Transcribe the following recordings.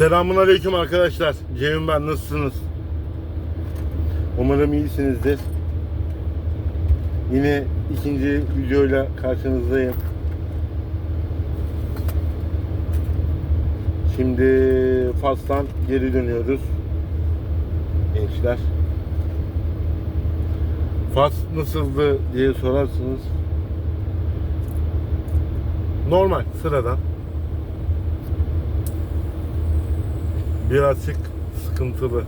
Selamun Aleyküm arkadaşlar. Cemil ben nasılsınız? Umarım iyisinizdir. Yine ikinci videoyla karşınızdayım. Şimdi Fas'tan geri dönüyoruz. Gençler. Fas nasıldı diye sorarsınız. Normal, sıradan. Birazcık sıkıntılı.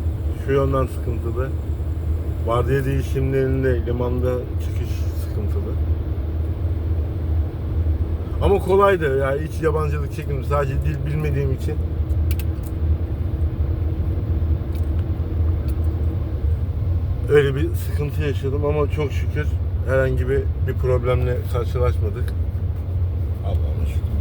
Şu yönden sıkıntılı. Vardiya değişimlerinde limanda çıkış sıkıntılı. Ama kolaydı. Yani hiç yabancılık çekmedim. Sadece dil bilmediğim için. Öyle bir sıkıntı yaşadım ama çok şükür herhangi bir, bir problemle karşılaşmadık. Allah'ıma şükür.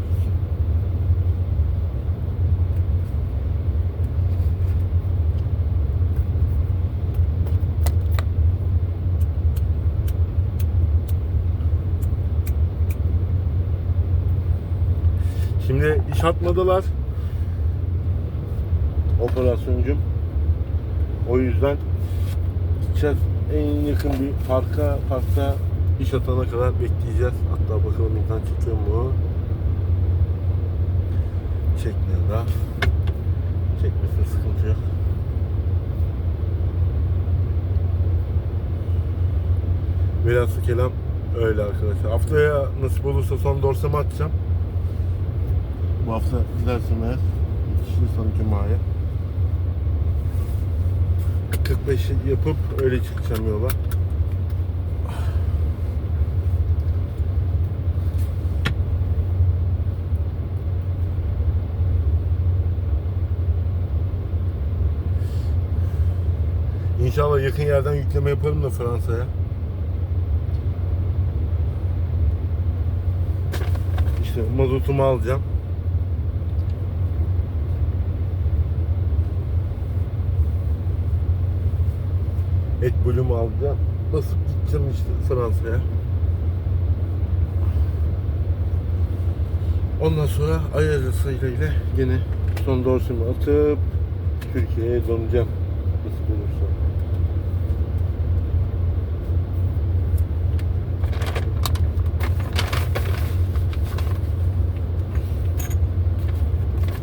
olsun. Atmadılar. Operasyoncum. O yüzden gideceğiz. En yakın bir parka, parkta iş atana kadar bekleyeceğiz. Hatta bakalım internet çekiyor mu? Çekmiyor da. Çekmesin sıkıntı yok. Velhasıl kelam öyle arkadaşlar. Haftaya nasip olursa son dorsemi atacağım. Bu hafta gidersem eğer yetişirsem Cuma'ya 45 yapıp öyle çıkacağım yola. İnşallah yakın yerden yükleme yaparım da Fransa'ya. İşte mazotumu alacağım. Et bölümü alacağım. Basıp gideceğim işte Fransa'ya. Ondan sonra ayarlısıyla ile yine son dorsimi atıp Türkiye'ye döneceğim. Nasıl olursa.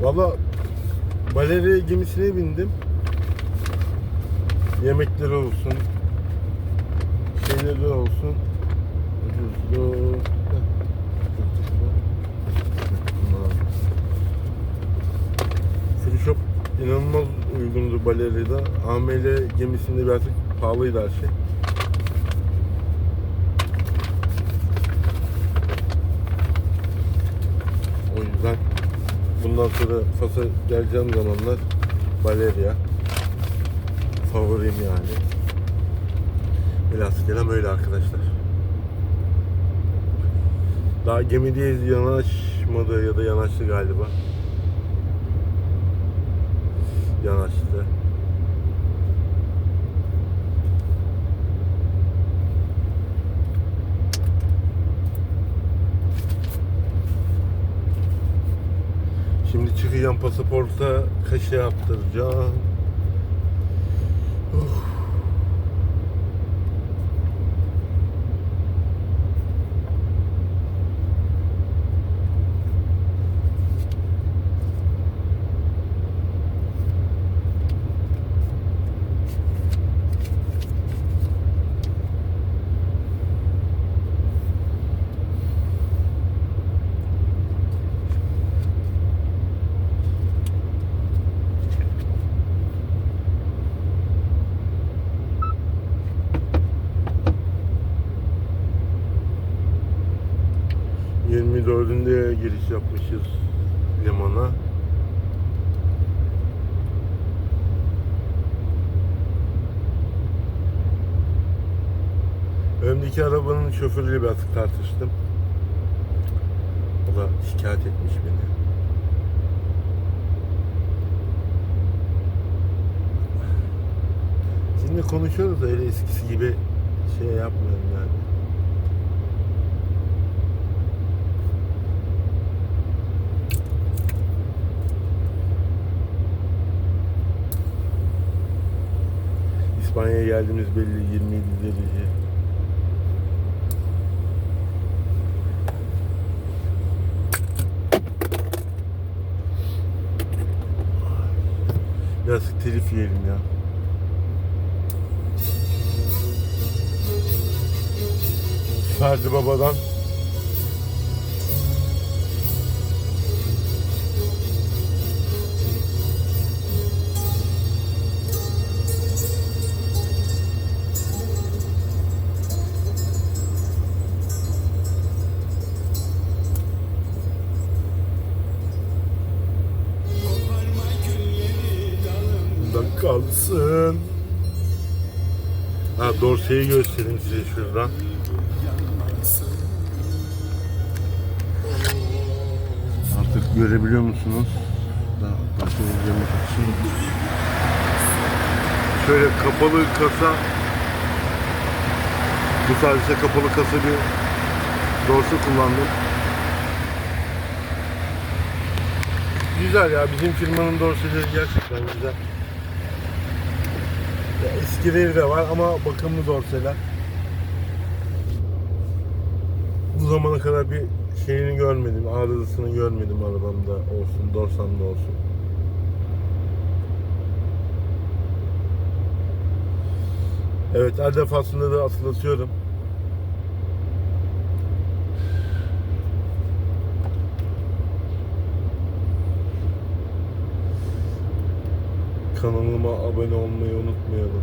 Valla Baleri gemisine bindim yemekleri olsun, şeyleri olsun. Ucuzlu. Free Shop inanılmaz uygundu Baleri'de. AML gemisinde birazcık pahalıydı her şey. O yüzden bundan sonra Fas'a geleceğim zamanlar Baleria favorim yani. Biraz kelam öyle arkadaşlar. Daha gemideyiz yanaşmadı ya da yanaştı galiba. Yanaştı. Şimdi çıkacağım pasaporta kaşı yaptıracağım. Ooh. Dördünde giriş yapmışız limana. Öndeki arabanın şoförüyle biraz tartıştım. O da şikayet etmiş beni. Şimdi konuşuyoruz da öyle eskisi gibi şey yapmıyorum yani. İspanya'ya geldiğimiz belli 27 derece. Biraz telif yiyelim ya. Ferdi Baba'dan kalsın. Ha dorseyi göstereyim size şuradan. Artık görebiliyor musunuz? Daha için. Şöyle kapalı kasa bu sadece kapalı kasa bir dorse kullandım. Güzel ya bizim firmanın dorseleri gerçekten güzel. Eskileri de var ama bakımlı dorseler. Bu zamana kadar bir şeyini görmedim, arızasını görmedim arabamda olsun, dorsamda olsun. Evet, her defasında da hatırlatıyorum. Kanalıma abone olmayı unutmayalım.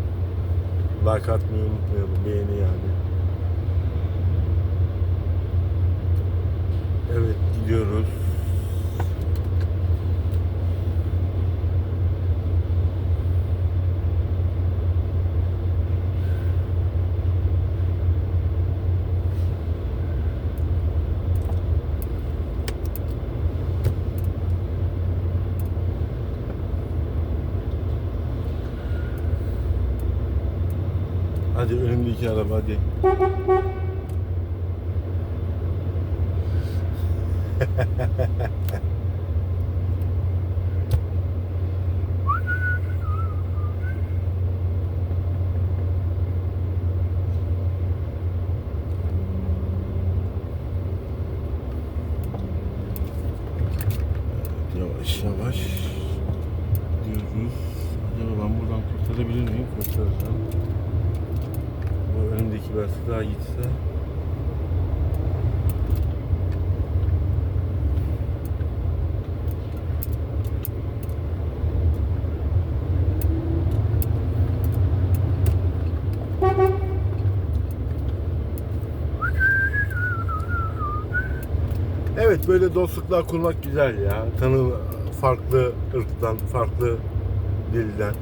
Like atmayı unutmayalım. Beğeni yani. Evet gidiyoruz. Önümdeki araba hadi. Evet, yavaş yavaş gidiyoruz. Acaba ben buradan kurtarabilir miyim? Kurtaracağım. Bu önümdeki biraz daha gitse. Evet böyle dostluklar kurmak güzel ya. Tanı farklı ırktan, farklı dilden.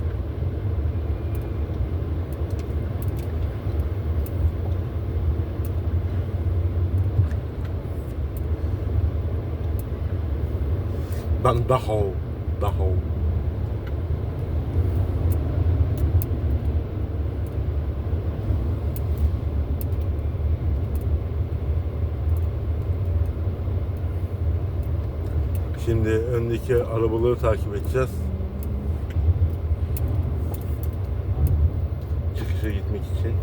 Ben daha daha Şimdi öndeki arabaları takip edeceğiz. Çıkışa gitmek için.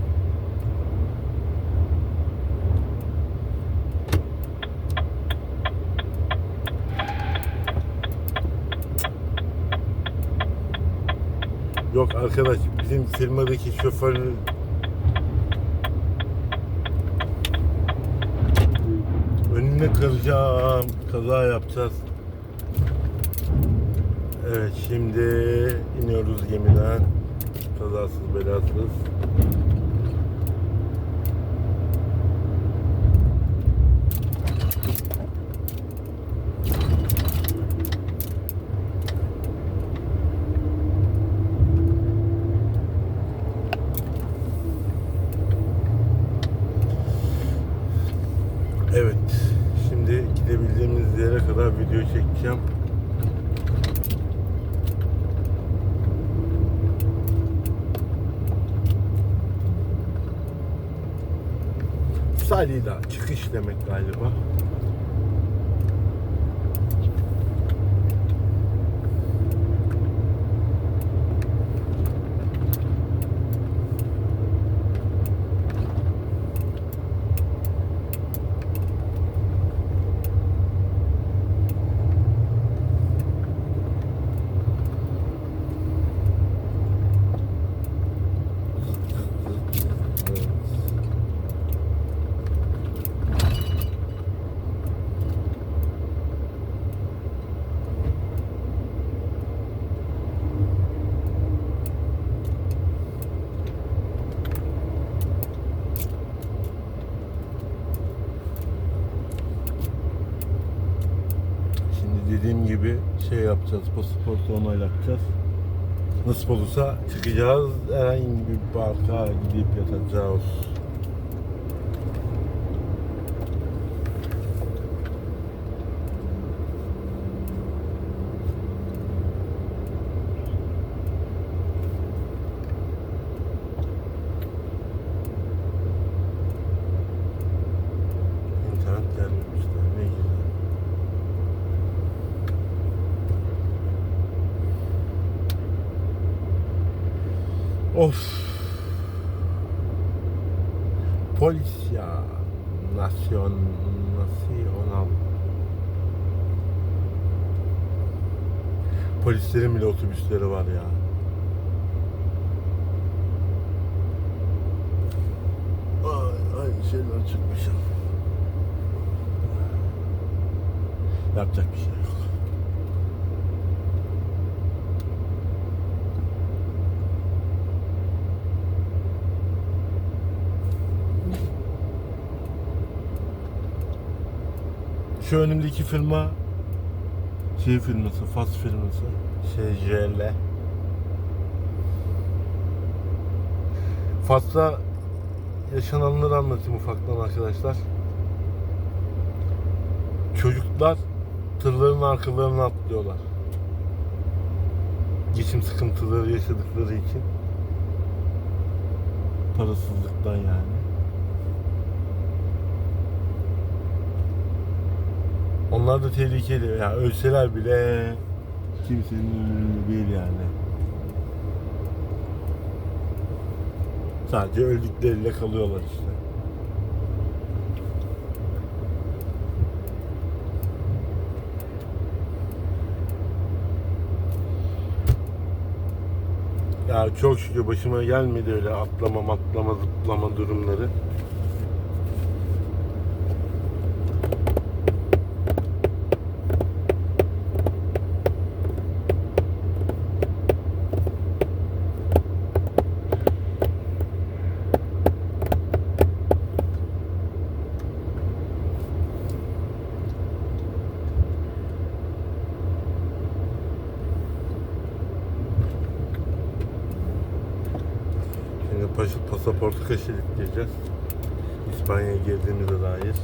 Yok arkadaş bizim firmadaki şoför önüne kıracağım. Kaza yapacağız. Evet şimdi iniyoruz gemiden. Kazasız belasız. Evet. Şimdi gidebildiğimiz yere kadar video çekeceğim. Salida çıkış demek galiba. Gibi şey yapacağız. Pasaportu onaylatacağız. Nasip olursa çıkacağız. Herhangi bir parka gidip yatacağız. İnternet gelmemişler. Ne güzel. Of. Polisya Nasyon Nasyonal Polislerin bile otobüsleri var ya. Ay, aynı şeyler çıkmış. Yapacak bir şey yok. Şu önümdeki firma şey firması, Fas firması. Şey JL. Fas'ta yaşananları anlatayım ufaktan arkadaşlar. Çocuklar tırların arkalarına atlıyorlar. Geçim sıkıntıları yaşadıkları için. Parasızlıktan yani. Onlar da tehlikeli. Ya yani ölseler bile kimsenin umurunda değil yani. Sadece öldükleriyle kalıyorlar işte. Ya çok şükür başıma gelmedi öyle atlama matlama zıplama durumları. Pas- pasaportu kaşedikleyeceğiz. İspanya'ya girdiğimize dair.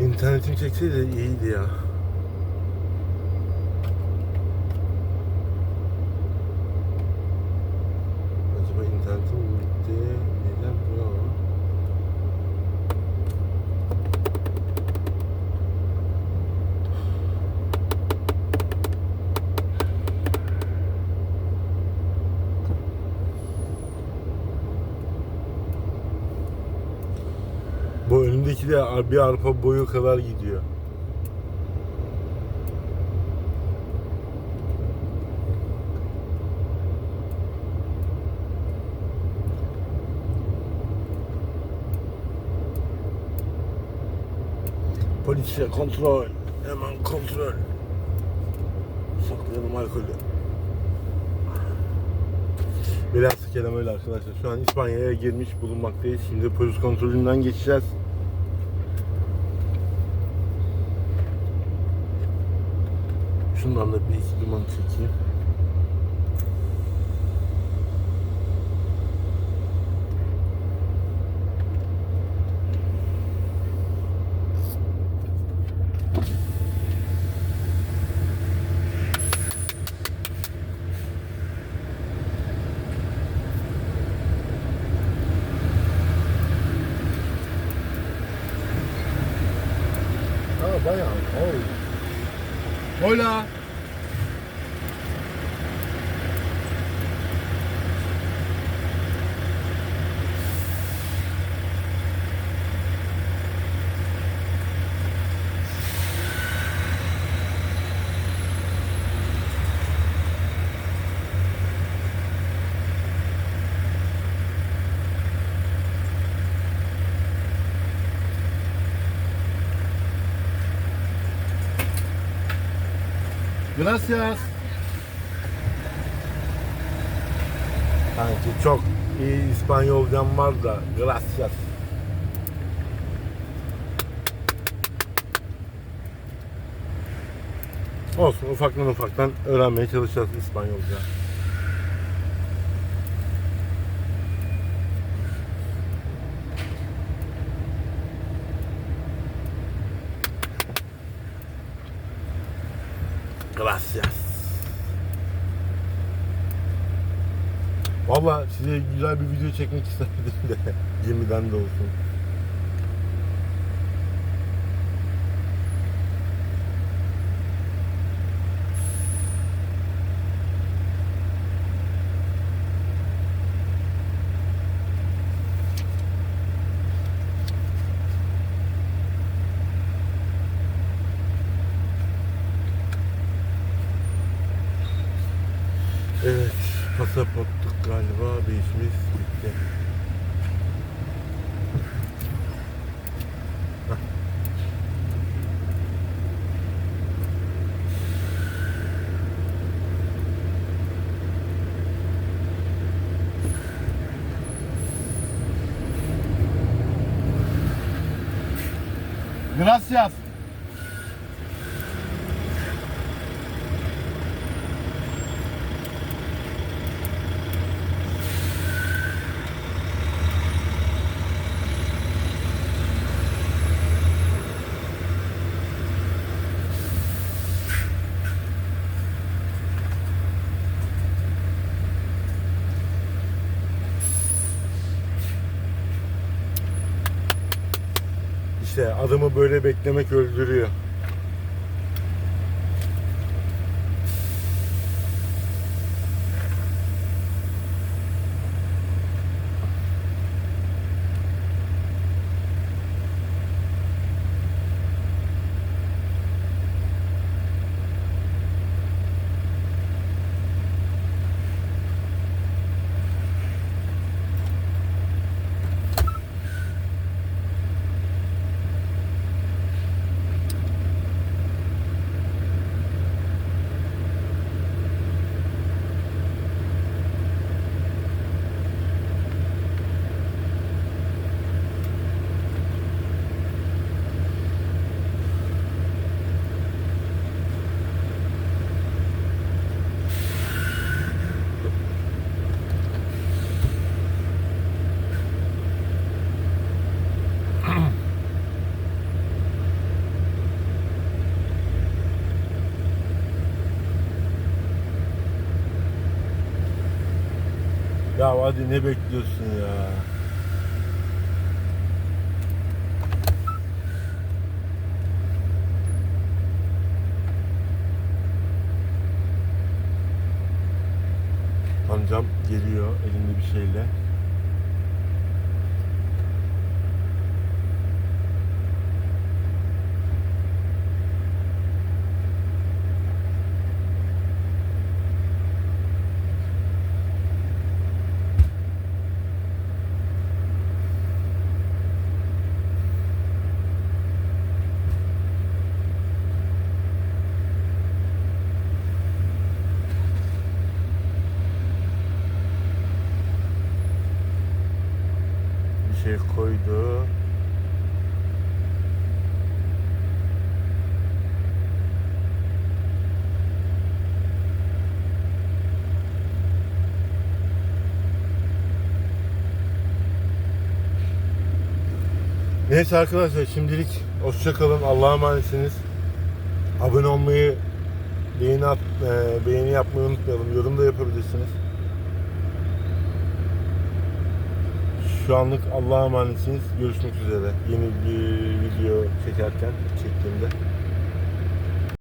İnternetim çekseydi iyiydi ya. Acaba internetim mi bitti? Neden bu ama? Bu önümdeki de bir arpa boyu kadar gidiyor. Polisiye kontrol. Hemen kontrol. Saklayalım alkolü. Biraz kelam öyle arkadaşlar. Şu an İspanya'ya girmiş bulunmaktayız. Şimdi polis kontrolünden geçeceğiz. Şundan da bir iki duman çekeyim. Hola. Gracias. Sanki çok iyi İspanyolcam var da gracias. Olsun ufaktan ufaktan öğrenmeye çalışacağız İspanyolca. Valla size güzel bir video çekmek isterdim de gemiden de olsun. Gracias. Adamı böyle beklemek öldürüyor. Ya hadi ne bekliyorsun ya? Amcam geliyor elinde bir şeyle. Şey koydu. Neyse arkadaşlar şimdilik hoşça kalın. Allah'a emanetsiniz. Abone olmayı, beğeni, at, e, beğeni yapmayı unutmayalım. Yorum da yapabilirsiniz. Şu anlık Allah'a emanetsiniz. Görüşmek üzere. Yeni bir video çekerken, çektiğimde.